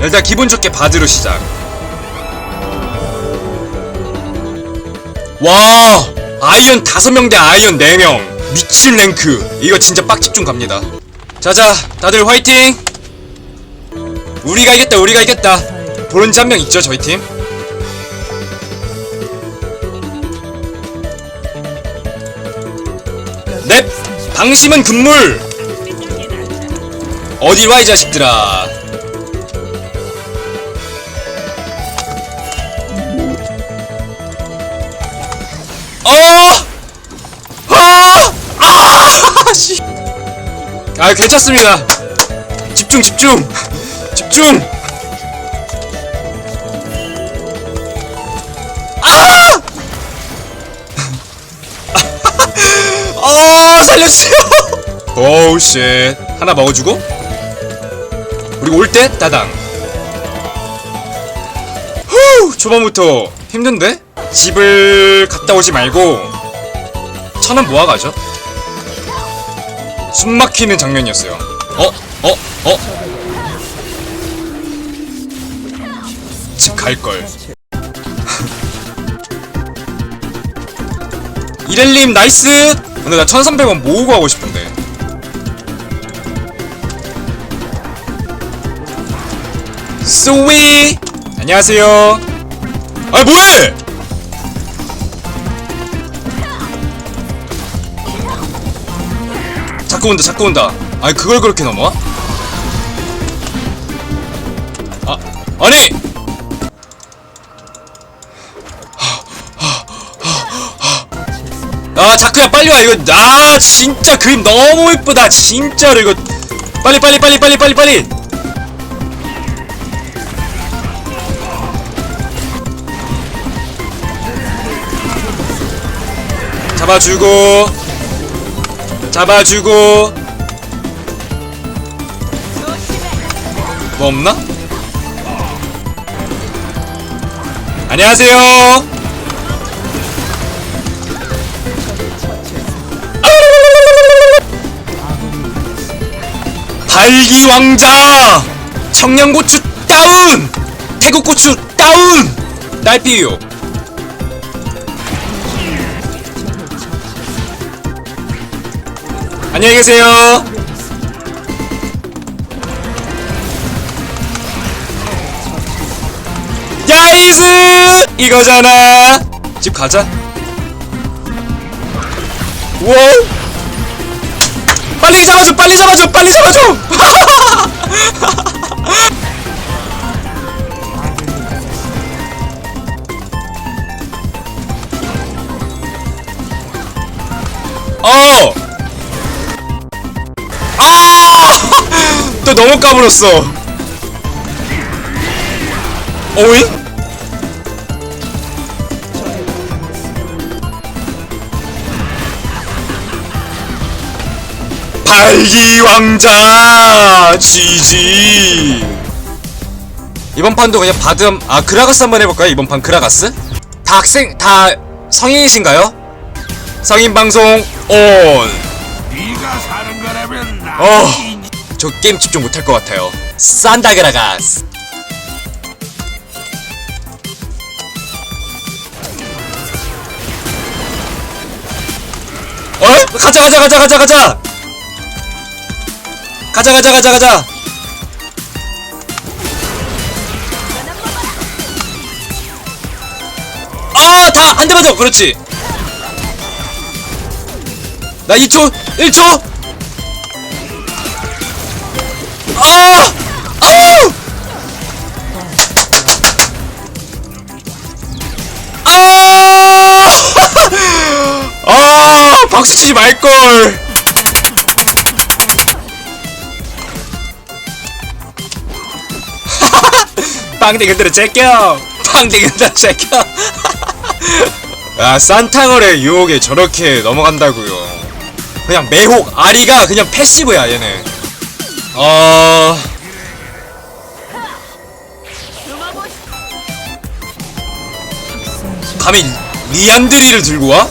일단 기분 좋게 바드로 시작. 와 아이언 5명 대 아이언 4명. 미친 랭크. 이거 진짜 빡집중 갑니다. 자자 다들 화이팅! 우리가 이겼다 우리가 이겼다. 브론즈 한명 있죠 저희 팀? 넵! 방심은 금물! 어딜 와이 자식들아 어! 아! 아! 씨. 아 괜찮습니다 집중 집중 집중 아 살려주세요 오우 쉣 하나 먹어주고 그리고 올때 따당 후 초반부터 힘든데? 집을 갔다 오지 말고 천원 모아가죠. 숨 막히는 장면이었어요. 어? 어? 어? 집 갈걸. 이렐님 나이스! 근데 나 1300원 모으고 하고 싶은데. 스위! 안녕하세요. 아 뭐해 자꾸 온다 자꾸 온다. 아니 그걸 그렇게 넘어와? 아 아니! 아 자크야 빨리 와. 이거 아 진짜 그림 너무 예쁘다 진짜로. 이거 빨리 빨리 빨리 빨리 빨리 빨리. 잡아주고 잡아주고. 뭐 없나? 안녕하세요. 발기왕자 청양고추 다운 태국고추 다운 딸피요 안녕히 계세요. 야이스 이거잖아. 집 가자. 우와. 빨리 잡아줘 빨리 잡아줘 빨리 잡아줘 또 너무 까불었어. 어잉? 발기왕자 지지. 이번 판도 그냥 바듬 아 그라가스 한번 해볼까요? 이번 판 그라가스? 다 학생 다 성인이신가요? 성인 방송 온. 어, 저 게임 집중 못할 것 같아요. 산다 그라가스 어? 가자 가자 가자 가자 가자! 가자 가자 가자 가자! 아다 한 대만 더 그렇지! 나 2초 1초 박수 치지 말걸! 빵댕이들은 제껴! 빵댕이들은 제껴! 아, 산타걸의 유혹에 저렇게 넘어간다고요. 그냥 매혹, 아리가 그냥 패시브야, 얘네. 어... 감히 리안드리를 들고 와?